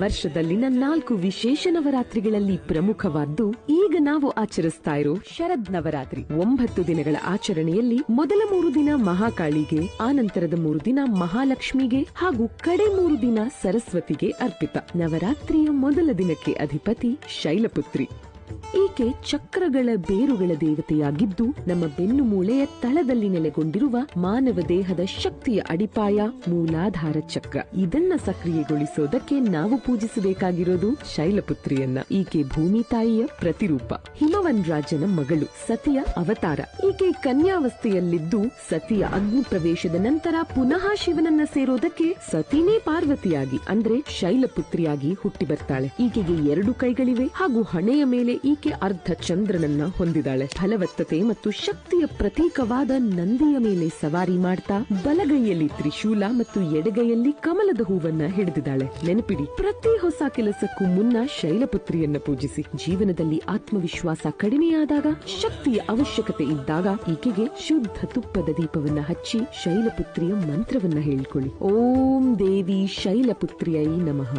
ವರ್ಷದಲ್ಲಿನ ನಾಲ್ಕು ವಿಶೇಷ ನವರಾತ್ರಿಗಳಲ್ಲಿ ಪ್ರಮುಖವಾದ್ದು ಈಗ ನಾವು ಆಚರಿಸ್ತಾ ಇರೋ ಶರದ್ ನವರಾತ್ರಿ. ಒಂಬತ್ತು ದಿನಗಳ ಆಚರಣೆಯಲ್ಲಿ ಮೊದಲ ಮೂರು ದಿನ ಮಹಾಕಾಳಿಗೆ, ಆನಂತರದ ಮೂರು ದಿನ ಮಹಾಲಕ್ಷ್ಮಿಗೆ ಹಾಗೂ ಕಡೆ ಮೂರು ದಿನ ಸರಸ್ವತಿಗೆ ಅರ್ಪಿತ. ನವರಾತ್ರಿಯ ಮೊದಲ ದಿನಕ್ಕೆ ಅಧಿಪತಿ ಶೈಲಪುತ್ರಿ. ಈಕೆ ಚಕ್ರಗಳ ಬೇರುಗಳ ದೇವತೆಯಾಗಿದ್ದು ನಮ್ಮ ಬೆನ್ನು ಮೂಳೆಯ ತಳದಲ್ಲಿ ನೆಲೆಗೊಂಡಿರುವ ಮಾನವ ದೇಹದ ಶಕ್ತಿಯ ಅಡಿಪಾಯ ಮೂಲಾಧಾರ ಚಕ್ರ. ಇದನ್ನ ಸಕ್ರಿಯಗೊಳಿಸೋದಕ್ಕೆ ನಾವು ಪೂಜಿಸಬೇಕಾಗಿರೋದು ಶೈಲಪುತ್ರಿಯನ್ನ, ಈಕೆ ಭೂಮಿ ತಾಯಿಯ ಪ್ರತಿರೂಪ. ಹಿಮವನ್ ರಾಜನ ಮಗಳು ಸತಿಯ ಅವತಾರ. ಈಕೆ ಕನ್ಯಾವಸ್ಥೆಯಲ್ಲಿದ್ದು ಸತಿಯ ಅಗ್ನಿ ಪ್ರವೇಶದ ನಂತರ ಪುನಃ ಶಿವನನ್ನ ಸೇರೋದಕ್ಕೆ ಸತಿನೇ ಪಾರ್ವತಿಯಾಗಿ, ಅಂದ್ರೆ ಶೈಲಪುತ್ರಿಯಾಗಿ ಹುಟ್ಟಿ ಬರ್ತಾಳೆ. ಈಕೆಗೆ ಎರಡು ಕೈಗಳಿವೆ ಹಾಗೂ ಹಣೆಯ ಮೇಲೆ ಈಕೆ ಅರ್ಧ ಚಂದ್ರನನ್ನ ಹೊಂದಿದಾಳೆ. ಫಲವತ್ತತೆ ಮತ್ತು ಶಕ್ತಿಯ ಪ್ರತೀಕವಾದ ನಂದಿಯ ಮೇಲೆ ಸವಾರಿ ಮಾಡ್ತಾ ಬಲಗೈಯಲ್ಲಿ ತ್ರಿಶೂಲ ಮತ್ತು ಎಡಗೈಯಲ್ಲಿ ಕಮಲದ ಹೂವನ್ನ ಹಿಡಿದಿದ್ದಾಳೆ. ನೆನಪಿಡಿ, ಪ್ರತಿ ಹೊಸ ಕೆಲಸಕ್ಕೂ ಮುನ್ನ ಶೈಲಪುತ್ರಿಯನ್ನ ಪೂಜಿಸಿ, ಜೀವನದಲ್ಲಿ ಆತ್ಮವಿಶ್ವಾಸ ಕಡಿಮೆಯಾದಾಗ, ಶಕ್ತಿಯ ಅವಶ್ಯಕತೆ ಇದ್ದಾಗ ಈಕೆಗೆ ಶುದ್ಧ ತುಪ್ಪದ ದೀಪವನ್ನ ಹಚ್ಚಿ ಶೈಲಪುತ್ರಿಯ ಮಂತ್ರವನ್ನ ಹೇಳಿಕೊಳ್ಳಿ. ಓಂ ದೇವಿ ಶೈಲಪುತ್ರಿಯೈ ನಮಃ.